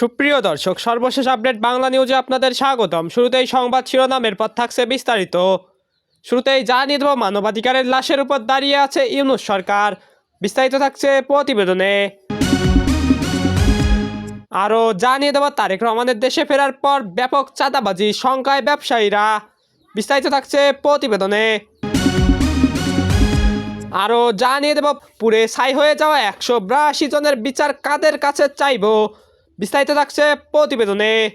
সুপ্রিয় দর্শক, সর্বশেষ আপডেট বাংলা নিউজে আপনাদের স্বাগতম। শুরুতেই সংবাদ শিরোনামের পর থাকছে বিস্তারিত। শুরুতেই জানিয়ে দেব, মানবাধিকারের লাশের উপর দাঁড়িয়ে আছে ইউনুস সরকার। বিস্তারিত থাকছে প্রতিবেদনে। আরও জানিয়ে দেব, তারেক রহমানের দেশে ফেরার পর ব্যাপক চাঁদাবাজি, শঙ্কায় ব্যবসায়ীরা। বিস্তারিত থাকছে প্রতিবেদনে। আরও জানিয়ে দেব পুরে ছাই হয়ে যাওয়া একশো বিরাশি জনের বিচার কাদের কাছে চাইব? বিস্তারিত থাকছে প্রতিবেদনে।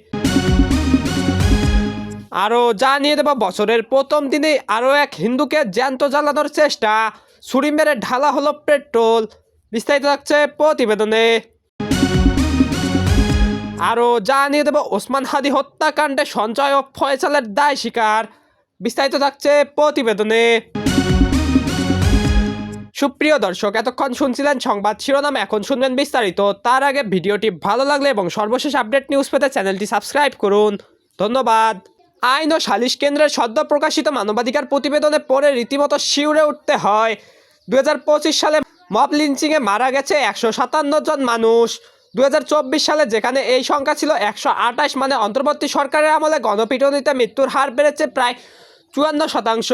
আরও জানিয়ে দেব, বছরের প্রথম দিনে আরও এক হিন্দুকে জ্যান্ত জ্বালানোর চেষ্টা। ছুরি মেরে ঢালা হলো পেট্রোল। বিস্তারিত থাকছে প্রতিবেদনে। আরও জানিয়ে দেব, ওসমান হাদি হত্যাকাণ্ডে সঞ্চয় ও ফয়সালের দায় স্বীকার। বিস্তারিত থাকছে প্রতিবেদনে। সুপ্রিয় দর্শক, এতক্ষণ শুনছিলেন সংবাদ শিরোনাম। এখন শুনবেন বিস্তারিত। তার আগে ভিডিওটি ভালো লাগলে এবং সর্বশেষ আপডেট নিউজ পেতে চ্যানেলটি সাবস্ক্রাইব করুন। ধন্যবাদ। আইন ও সালিশ কেন্দ্রের সদ্য প্রকাশিত মানবাধিকার প্রতিবেদনে পড়ে রীতিমতো শিউরে উঠতে হয়। দু হাজার পঁচিশ সালে মব লিঞ্চিংয়ে মারা গেছে একশো সাতান্ন জন মানুষ। দু হাজার চব্বিশ সালে যেখানে এই সংখ্যা ছিল একশো আঠাশ মানে অন্তর্বর্তী সরকারের আমলে গণপিটুনিতে মৃত্যুর হার বেড়েছে প্রায় চুয়ান্ন শতাংশ।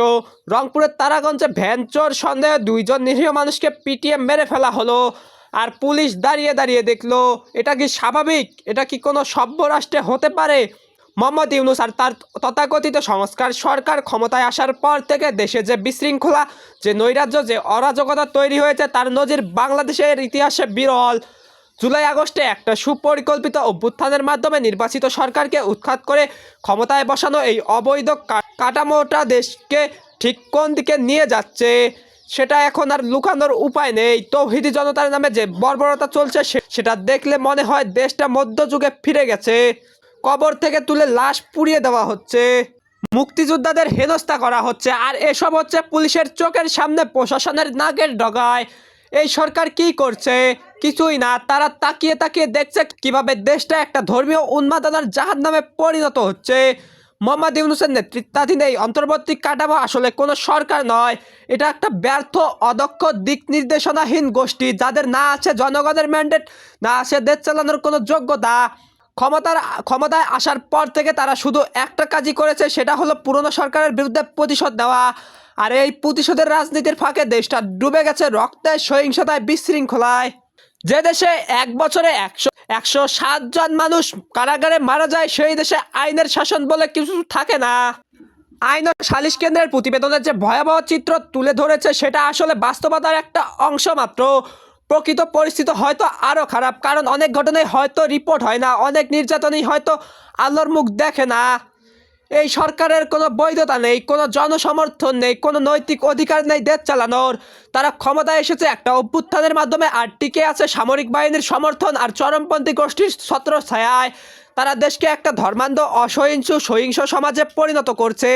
রংপুরের তারাগঞ্জে ভ্যান চোর সন্দেহে দুইজন নিরীহ মানুষকে পিটিয়ে মেরে ফেলা হলো। আর পুলিশ দাঁড়িয়ে দাঁড়িয়ে দেখল, এটা কি স্বাভাবিক? এটা কি কোনো সভ্য রাষ্ট্রে হতে পারে? মোহাম্মদ ইউনুস আর তার তথাকথিত সংস্কার সরকার ক্ষমতায় আসার পর থেকে দেশে যে বিশৃঙ্খলা, যে নৈরাজ্য, যে অরাজকতা তৈরি হয়েছে, তার নজির বাংলাদেশের ইতিহাসে বিরল। জুলাই আগস্টে একটা সুপরিকল্পিত অভ্যুত্থানের মাধ্যমে নির্বাচিত সরকারকে উৎখাত করে ক্ষমতায় বসানো এই অবৈধ কাঠামোটা দেশকে ঠিক কোন দিকে নিয়ে যাচ্ছে, সেটা এখন আর লুকানোর উপায় নেই। তৌহিদি জনতার নামে যে বর্বরতা চলছে সেটা দেখলে মনে হয় দেশটা মধ্যযুগে ফিরে গেছে। কবর থেকে তুলে লাশ পুড়িয়ে দেওয়া হচ্ছে। মুক্তিযোদ্ধাদের হেনস্থা করা হচ্ছে। আর এসব হচ্ছে পুলিশের চোখের সামনে প্রশাসনের নাগের ডগায়। এই সরকার কি করছে? কিছুই না। তারা তাকিয়ে তাকিয়ে দেখছে কীভাবে দেশটা একটা ধর্মীয় উন্মাদনার জাহাজ নামে পরিণত হচ্ছে। মোহাম্মদ ইউনুসের নেতৃত্বাধীন এই অন্তর্বর্তী কাঠামো আসলে কোনো সরকার নয়। এটা একটা ব্যর্থ, অদক্ষ দিক নির্দেশনাহীন গোষ্ঠী। যাদের না আছে জনগণের ম্যান্ডেট, না আছে দেশ চালানোর কোনো যোগ্যতা। ক্ষমতার, ক্ষমতায় আসার পর থেকে তারা শুধু একটা কাজই করেছে, সেটা হলো পুরনো সরকারের বিরুদ্ধে প্রতিশোধ নেওয়া। আর এই প্রতিশোধের রাজনীতির ফাঁকে দেশটা ডুবে গেছে রক্তের সহিংসতায়, বিশৃঙ্খলায়। যে দেশে এক বছরে একশো একশো জন মানুষ কারাগারে মারা যায়, সেই দেশে আইনের শাসন বলে কিছু থাকে না। আইন সালিশ কেন্দ্রের প্রতিবেদনের যে ভয়াবহ চিত্র তুলে ধরেছে, সেটা আসলে বাস্তবতার একটা অংশ মাত্র। প্রকৃত পরিস্থিতি হয়তো আরও খারাপ, কারণ অনেক ঘটনায় হয়তো রিপোর্ট হয় না, অনেক নির্যাতনই হয়তো আলোর মুখ দেখে না। এই সরকারের কোনো বৈধতা নেই, কোনো জনসমর্থন নেই, কোনো নৈতিক অধিকার নেই দেশ চালানোর। তারা ক্ষমতায় এসেছে একটা অভ্যুত্থানের মাধ্যমে আর টিকে আছে সামরিক বাহিনীর সমর্থন আর চরমপন্থী গোষ্ঠীর ছত্র ছায়ায় তারা দেশকে একটা ধর্মান্ধ, অসহিংস, সহিংস সমাজে পরিণত করছে,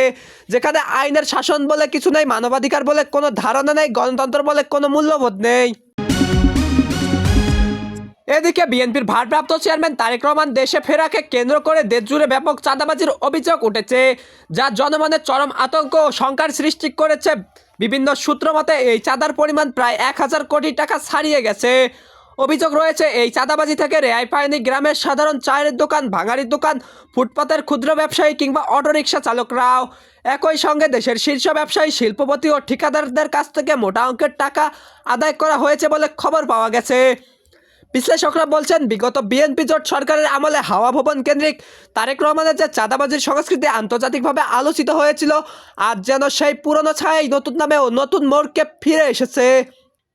যেখানে আইনের শাসন বলে কিছু নেই, মানবাধিকার বলে কোনো ধারণা নেই, গণতন্ত্র বলে কোনো মূল্যবোধ নেই। এদিকে বিএনপির ভারপ্রাপ্ত চেয়ারম্যান তারেক রহমান দেশে ফেরাকে কেন্দ্র করে দেশজুড়ে ব্যাপক চাঁদাবাজির অভিযোগ উঠেছে, যা জনমনে চরম আতঙ্ক ও শঙ্কার সৃষ্টি করেছে। বিভিন্ন সূত্র মতে, এই চাঁদার পরিমাণ প্রায় এক হাজার কোটি টাকা ছাড়িয়ে গেছে। অভিযোগ রয়েছে, এই চাঁদাবাজি থেকে রেহাই পায়নি গ্রামের সাধারণ চায়ের দোকান, ভাঙারির দোকান, ফুটপাতের ক্ষুদ্র ব্যবসায়ী কিংবা অটোরিকশা চালকরাও। একই সঙ্গে দেশের শীর্ষ ব্যবসায়ী, শিল্পপতি ও ঠিকাদারদের কাছ থেকে মোটা অঙ্কের টাকা আদায় করা হয়েছে বলে খবর পাওয়া গেছে। বিশ্লেষকরা বলছেন, বিগত বিএনপি জোট সরকারের আমলে হাওয়া ভবন কেন্দ্রিক তারেক রহমানের যে চাঁদাবাজির সংস্কৃতি আন্তর্জাতিকভাবে আলোচিত হয়েছিল, আজ যেন সেই পুরনো ছায়াই নতুন নামে নতুন মোড়কে ফিরে এসেছে।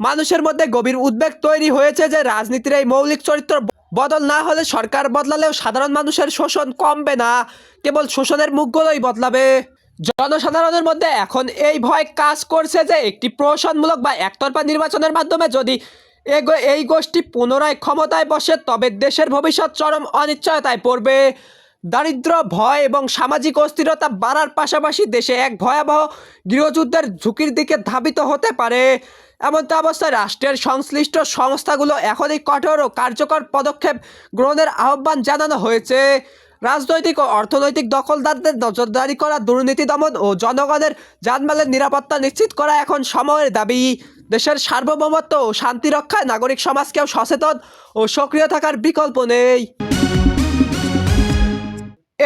মানুষের মধ্যে গভীর উদ্বেগ তৈরি হয়েছে যে রাজনীতির এই মৌলিক চরিত্র বদল না হলে সরকার বদলালেও সাধারণ মানুষের শোষণ কমবে না, কেবল শোষণের মুখগুলোই বদলাবে। জনসাধারণের মধ্যে এখন এই ভয় কাজ করছে যে একটি প্রহসনমূলক বা একতরফা নির্বাচনের মাধ্যমে যদি এই গোষ্ঠী পুনরায় ক্ষমতায় বসে, তবে দেশের ভবিষ্যৎ চরম অনিশ্চয়তায় পড়বে। দারিদ্র ভয় এবং সামাজিক অস্থিরতা বাড়ার পাশাপাশি দেশে এক ভয়াবহ গৃহযুদ্ধের ঝুঁকির দিকে ধাবিত হতে পারে। এমনটা অবস্থায় রাষ্ট্রের সংশ্লিষ্ট সংস্থাগুলো এখনই কঠোর ও কার্যকর পদক্ষেপ গ্রহণের আহ্বান জানানো হয়েছে। রাজনৈতিক ও অর্থনৈতিক দখলদারদের নজরদারি করা, দুর্নীতি দমন ও জনগণের জানমালের নিরাপত্তা নিশ্চিত করা এখন সময়ের দাবি। দেশের সার্বভৌমত্ব ও শান্তি রক্ষায় নাগরিক সমাজকেও সচেতন ও সক্রিয় থাকার বিকল্প নেই।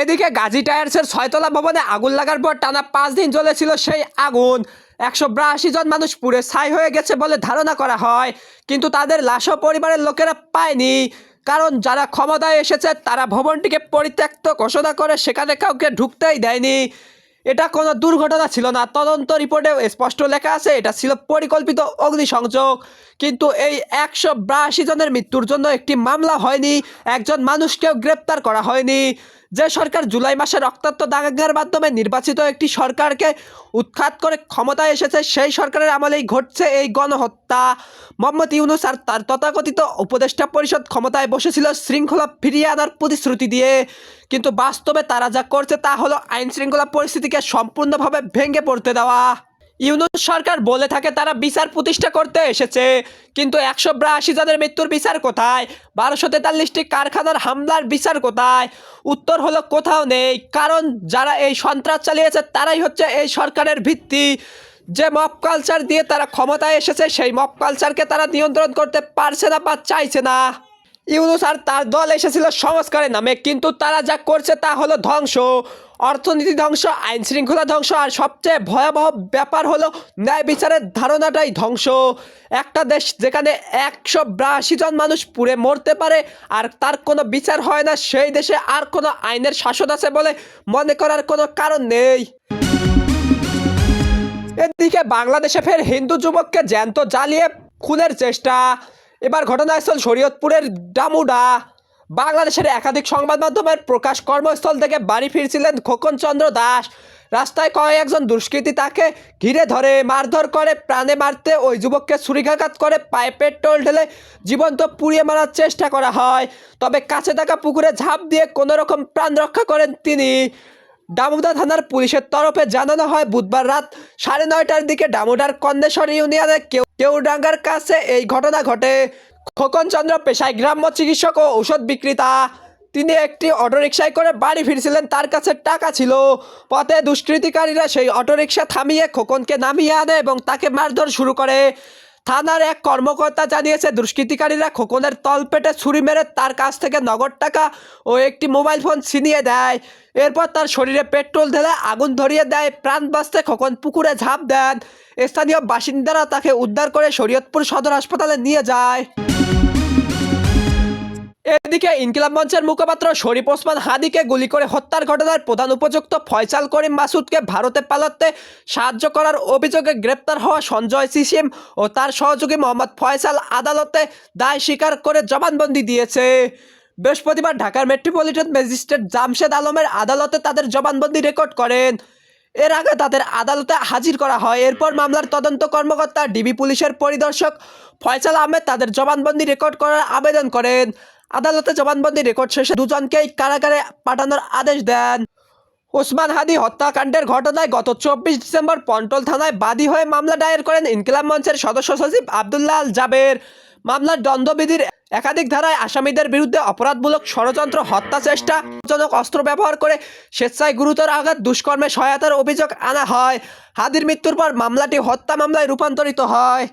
এদিকে গাজী টায়ার্সের ছয়তলা ভবনে আগুন লাগার পর টানা পাঁচ দিন জ্বলেছিল সেই আগুন। একশো বিরাশি জন মানুষ পুড়ে ছাই হয়ে গেছে বলে ধারণা করা হয়, কিন্তু তাদের লাশও পরিবারের লোকেরা পায়নি। কারণ যারা ক্ষমতায় এসেছে, তারা ভবনটিকে পরিত্যক্ত ঘোষণা করে সেখানে কাউকে ঢুকতেই দেয়নি। এটা কোনো দুর্ঘটনা ছিল না। তদন্ত রিপোর্টে স্পষ্ট লেখা আছে, এটা ছিল পরিকল্পিত অগ্নিসংযোগ। কিন্তু এই একশো বিরাশি জনের মৃত্যুর জন্য একটি মামলা হয়নি, একজন মানুষকেও গ্রেপ্তার করা হয়নি। যে সরকার জুলাই মাসে রক্তাক্ত দাঙ্গার মাধ্যমে নির্বাচিত একটি সরকারকে উৎখাত করে ক্ষমতায় এসেছে, সেই সরকারের আমলেই ঘটছে এই গণহত্যা। মোহাম্মদ ইউনুস আর তার তথাকথিত উপদেষ্টা পরিষদ ক্ষমতায় বসেছিল, শৃঙ্খলা ফিরিয়ে আনার প্রতিশ্রুতি দিয়ে। কিন্তু বাস্তবে তারা যা করছে তা হলো আইন শৃঙ্খলা পরিস্থিতিকে সম্পূর্ণভাবে ভেঙে পড়তে দেওয়া। ইউনুস সরকার বলে থাকে তারা বিচার প্রতিষ্ঠা করতে এসেছে, কিন্তু একশো বিরাশি জনের মৃত্যুর বিচার কোথায়? বারোশো তেতাল্লিশটি কারখানার হামলার বিচার কোথায়? উত্তর হলো কোথাও নেই, কারণ যারা এই সন্ত্রাস চালিয়েছে তারাই হচ্ছে এই সরকারের ভিত্তি। যে মব কালচার দিয়ে তারা ক্ষমতায় এসেছে, সেই মব কালচারকে তারা নিয়ন্ত্রণ করতে পারছে না বা চাইছে না। ইউনুস আর তার দল এসেছিল সংস্কারের নামে, কিন্তু তারা যা করছে তা হলো ধ্বংস। অর্থনীতি ধ্বংস আইন শৃঙ্খলা ধ্বংস, আর সবচেয়ে ভয়াবহ ব্যাপার হলো ন্যায় বিচারের ধারণাটাই ধ্বংস। একটা দেশ যেখানে একশো বিরাশি জন মানুষ পুড়ে মরতে পারে, আর তার কোনো বিচার হয় না, সেই দেশে আর কোনো আইনের শাসন আছে বলে মনে করার কোনো কারণ নেই। এদিকে বাংলাদেশে ফের হিন্দু যুবককে জ্যান্ত জ্বালিয়ে খুনের চেষ্টা। এবার ঘটনাস্থল শরীয়তপুরের ডামুডা বাংলাদেশের একাধিক সংবাদ মাধ্যমের প্রকাশ কর্মস্থল থেকে বাড়ি ফিরছিলেন খোকন চন্দ্র দাস। রাস্তায় কয়েকজন দুষ্কৃতী তাকে ঘিরে ধরে, মারধর করে, প্রাণে মারতে ওই যুবককে ছুরিঘাঘাত করে পায়ে পেট্রোল ঢেলে জীবন্ত পুড়িয়ে মারার চেষ্টা করা হয়। তবে কাছে থাকা পুকুরে ঝাঁপ দিয়ে কোনো রকম প্রাণ রক্ষা করেন তিনি। ডামুদা থানার পুলিশের তরফে জানানো হয়, বুধবার রাত সাড়ে নয়টার দিকে ডামুডার কন্দেশ্বর ইউনিয়নের কেউ কেউডাঙ্গার কাছে এই ঘটনা ঘটে। খোকন চন্দ্র পেশায় গ্রাম্য চিকিৎসক ও ঔষধ বিক্রেতা। তিনি একটি অটোরিকশায় করে বাড়ি ফিরছিলেন, তার কাছে টাকা ছিল। পথে দুষ্কৃতিকারীরা সেই অটোরিকশা থামিয়ে খোকনকে নামিয়ে আনে এবং তাকে মারধর শুরু করে। থানার এক কর্মকর্তা জানিয়েছে, দুষ্কৃতিকারীরা খোকনের তলপেটে ছুরি মেরে তার কাছ থেকে নগদ টাকা ও একটি মোবাইল ফোন ছিনিয়ে দেয়। এরপর তার শরীরে পেট্রোল ঢেলে আগুন ধরিয়ে দেয়, প্রাণ বাঁচতে খোকন পুকুরে ঝাঁপ দেন। স্থানীয় বাসিন্দারা তাকে উদ্ধার করে শরীয়তপুর সদর হাসপাতালে নিয়ে যায়। এদিকে ইনকিলাব মঞ্চের মুখপাত্র শরীফ ওসমান হাদিকে গুলি করে হত্যার ঘটনার প্রধান উপযুক্ত ফয়সাল করিম মাসুদকে ভারতে পালাতে সাহায্য করার অভিযোগে গ্রেপ্তার হওয়া সঞ্জয় সিসিম ও তার সহযোগী মোহাম্মদ ফয়সাল আদালতে দায় স্বীকার করে জবানবন্দি দিয়েছে। বৃহস্পতিবার ঢাকার মেট্রোপলিটন ম্যাজিস্ট্রেট জামশেদ আলমের আদালতে তাদের জবানবন্দি রেকর্ড করেন। এর আগে তাদের আদালতে হাজির করা হয়। এরপর মামলার তদন্ত কর্মকর্তা, ডিবি পুলিশের পরিদর্শক ফয়সাল আহমেদ তাদের জবানবন্দি রেকর্ড করার আবেদন করেন। আদালতে জবানবন্দি রেকর্ড শেষে দুজনকেই কারাগারে পাঠানোর আদেশ দেন। ওসমান হাদি হত্যাকাণ্ডের ঘটনায় গত চব্বিশ ডিসেম্বর পন্টল থানায় বাদী হয়ে মামলা দায়ের করেন ইনকিলাব মঞ্চের সদস্য সচিব আবদুল্লাহ আল জাবের। মামলার দ্বন্দ্ববিধির একাধিক ধারায় আসামিদের বিরুদ্ধে অপরাধমূলক ষড়যন্ত্র, হত্যা চেষ্টা জনক অস্ত্র ব্যবহার করে স্বেচ্ছায় গুরুতর আঘাত, দুষ্কর্মে সহায়তার অভিযোগ আনা হয়। হাদির মৃত্যুর পর মামলাটি হত্যা মামলায় রূপান্তরিত হয়।